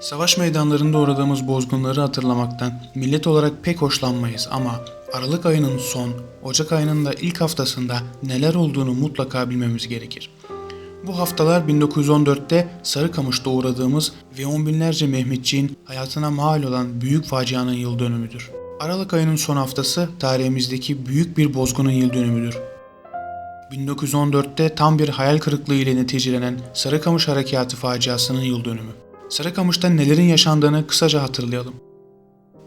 Savaş meydanlarında uğradığımız bozgunları hatırlamaktan millet olarak pek hoşlanmayız ama Aralık ayının son, Ocak ayının da ilk haftasında neler olduğunu mutlaka bilmemiz gerekir. Bu haftalar 1914'te Sarıkamış'ta uğradığımız ve on binlerce Mehmetçiğin hayatına mal olan büyük facianın yıl dönümüdür. Aralık ayının son haftası tarihimizdeki büyük bir bozgunun yıl dönümüdür. 1914'te tam bir hayal kırıklığı ile neticelenen Sarıkamış Harekatı faciasının yıl dönümü. Sarıkamış'ta nelerin yaşandığını kısaca hatırlayalım.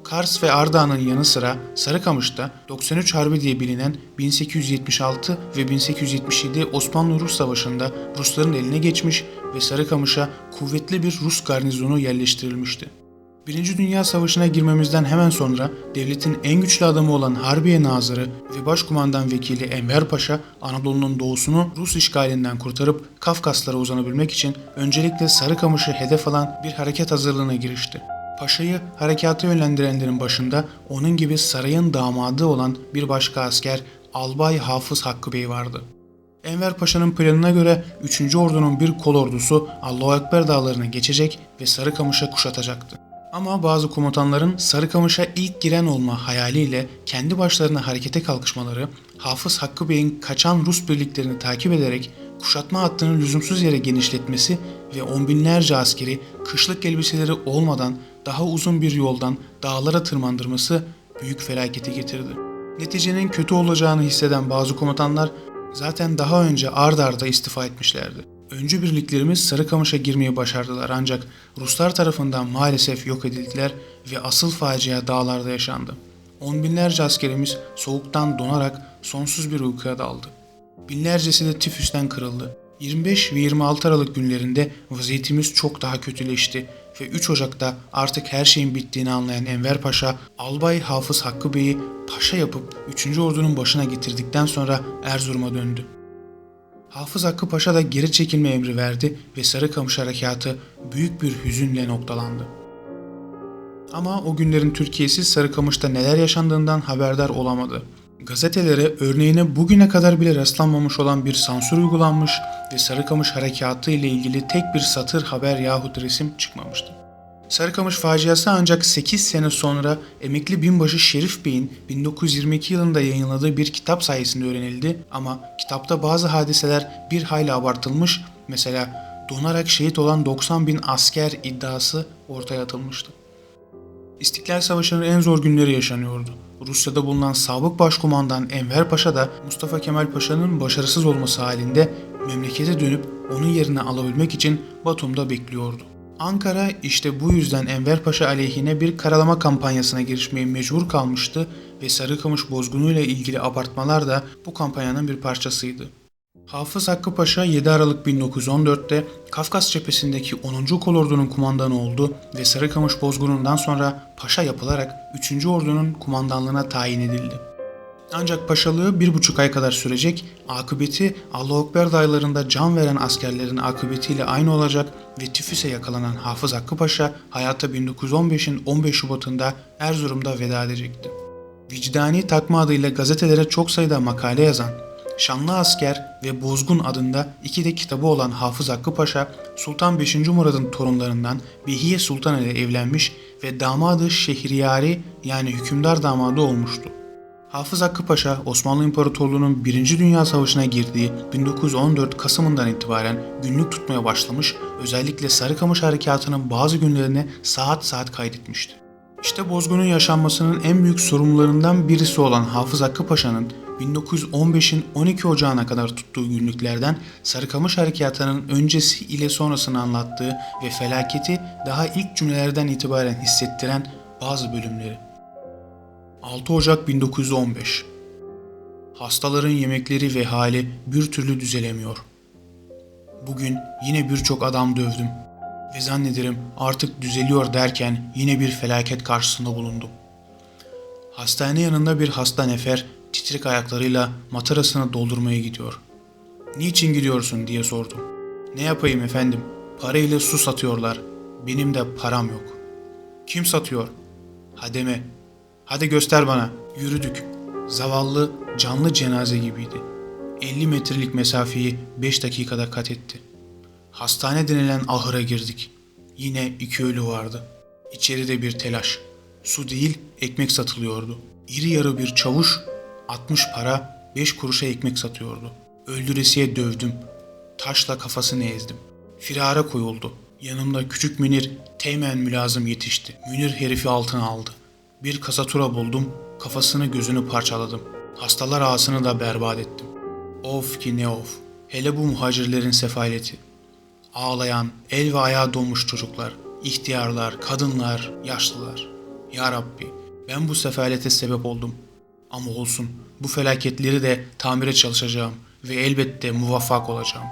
Kars ve Ardahan'ın yanı sıra Sarıkamış'ta 93 Harbi diye bilinen 1876 ve 1877 Osmanlı-Rus Savaşı'nda Rusların eline geçmiş ve Sarıkamış'a kuvvetli bir Rus garnizonu yerleştirilmişti. Birinci Dünya Savaşı'na girmemizden hemen sonra devletin en güçlü adamı olan Harbiye Nazırı ve Başkumandan Vekili Enver Paşa Anadolu'nun doğusunu Rus işgalinden kurtarıp Kafkaslara uzanabilmek için öncelikle Sarıkamış'ı hedef alan bir hareket hazırlığına girişti. Paşa'yı harekata yönlendirenlerin başında onun gibi sarayın damadı olan bir başka asker Albay Hafız Hakkı Bey vardı. Enver Paşa'nın planına göre 3. Ordu'nun bir kol ordusu Allahu Ekber dağlarına geçecek ve Sarıkamış'a kuşatacaktı. Ama bazı komutanların Sarıkamış'a ilk giren olma hayaliyle kendi başlarına harekete kalkışmaları, Hafız Hakkı Bey'in kaçan Rus birliklerini takip ederek kuşatma hattını lüzumsuz yere genişletmesi ve on binlerce askeri kışlık elbiseleri olmadan daha uzun bir yoldan dağlara tırmandırması büyük felaketi getirdi. Neticenin kötü olacağını hisseden bazı komutanlar zaten daha önce ard arda istifa etmişlerdi. Öncü birliklerimiz Sarıkamış'a girmeyi başardılar ancak Ruslar tarafından maalesef yok edildiler ve asıl facia dağlarda yaşandı. On binlerce askerimiz soğuktan donarak sonsuz bir uykuya daldı. Binlercesi de tifüsten kırıldı. 25 ve 26 Aralık günlerinde vaziyetimiz çok daha kötüleşti ve 3 Ocak'ta artık her şeyin bittiğini anlayan Enver Paşa, Albay Hafız Hakkı Bey'i paşa yapıp 3. Ordu'nun başına getirdikten sonra Erzurum'a döndü. Hafız Hakkı Paşa da geri çekilme emri verdi ve Sarıkamış harekatı büyük bir hüzünle noktalandı. Ama o günlerin Türkiye'si Sarıkamış'ta neler yaşandığından haberdar olamadı. Gazetelere örneğine bugüne kadar bile rastlanmamış olan bir sansür uygulanmış ve Sarıkamış harekatı ile ilgili tek bir satır haber yahut resim çıkmamıştı. Sarıkamış faciası ancak 8 sene sonra emekli binbaşı Şerif Bey'in 1922 yılında yayınladığı bir kitap sayesinde öğrenildi ama kitapta bazı hadiseler bir hayli abartılmış mesela donarak şehit olan 90 bin asker iddiası ortaya atılmıştı. İstiklal Savaşı'nın en zor günleri yaşanıyordu. Rusya'da bulunan sabık başkumandan Enver Paşa da Mustafa Kemal Paşa'nın başarısız olması halinde memlekete dönüp onun yerine alabilmek için Batum'da bekliyordu. Ankara işte bu yüzden Enver Paşa aleyhine bir karalama kampanyasına girişmeye mecbur kalmıştı ve Sarıkamış bozgunuyla ilgili abartmalar da bu kampanyanın bir parçasıydı. Hafız Hakkı Paşa 7 Aralık 1914'te Kafkas cephesindeki 10. Kolordu'nun kumandanı oldu ve Sarıkamış bozgunundan sonra paşa yapılarak 3. Ordu'nun kumandanlığına tayin edildi. Ancak paşalığı bir buçuk ay kadar sürecek, akıbeti Allah-u Ekber dağlarında can veren askerlerin akıbetiyle aynı olacak ve tifüse yakalanan Hafız Hakkı Paşa hayata 1915'in 15 Şubat'ında Erzurum'da veda edecekti. Vicdani takma adıyla gazetelere çok sayıda makale yazan, Şanlı Asker ve Bozgun adında iki de kitabı olan Hafız Hakkı Paşa, Sultan 5. Murad'ın torunlarından Behiye Sultan ile evlenmiş ve damadı Şehriyari yani hükümdar damadı olmuştu. Hafız Hakkı Paşa, Osmanlı İmparatorluğu'nun 1. Dünya Savaşı'na girdiği 1914 Kasım'ından itibaren günlük tutmaya başlamış, özellikle Sarıkamış Harekatı'nın bazı günlerini saat saat kaydetmişti. İşte bozgunun yaşanmasının en büyük sorumlularından birisi olan Hafız Hakkı Paşa'nın 1915'in 12 Ocağı'na kadar tuttuğu günlüklerden Sarıkamış Harekatı'nın öncesi ile sonrasını anlattığı ve felaketi daha ilk cümlelerden itibaren hissettiren bazı bölümleri. 6 Ocak 1915 Hastaların yemekleri ve hali bir türlü düzelemiyor. Bugün yine birçok adam dövdüm ve zannederim artık düzeliyor derken yine bir felaket karşısında bulundum. Hastane yanında bir hasta nefer titrek ayaklarıyla matarasını doldurmaya gidiyor. Niçin gidiyorsun diye sordum. Ne yapayım efendim? Parayla su satıyorlar. Benim de param yok. Kim satıyor? Hademe. Hadi göster bana. Yürüdük. Zavallı canlı cenaze gibiydi. 50 metrelik mesafeyi 5 dakikada kat etti. Hastane denilen ahıra girdik. Yine iki ölü vardı. İçeride bir telaş. Su değil, ekmek satılıyordu. İri yarı bir çavuş, 60 para, 5 kuruşa ekmek satıyordu. Öldüresiye dövdüm. Taşla kafasını ezdim. Firara koyuldu. Yanımda küçük Münir teğmen mülazım yetişti. Münir herifi altına aldı. Bir kasatura buldum, kafasını gözünü parçaladım. Hastalar ağasını da berbat ettim. Of ki ne of. Hele bu muhacirlerin sefaleti. Ağlayan, el ve ayağı donmuş çocuklar, ihtiyarlar, kadınlar, yaşlılar. Ya Rabbi, ben bu sefalete sebep oldum. Ama olsun, bu felaketleri de tamire çalışacağım ve elbette muvaffak olacağım.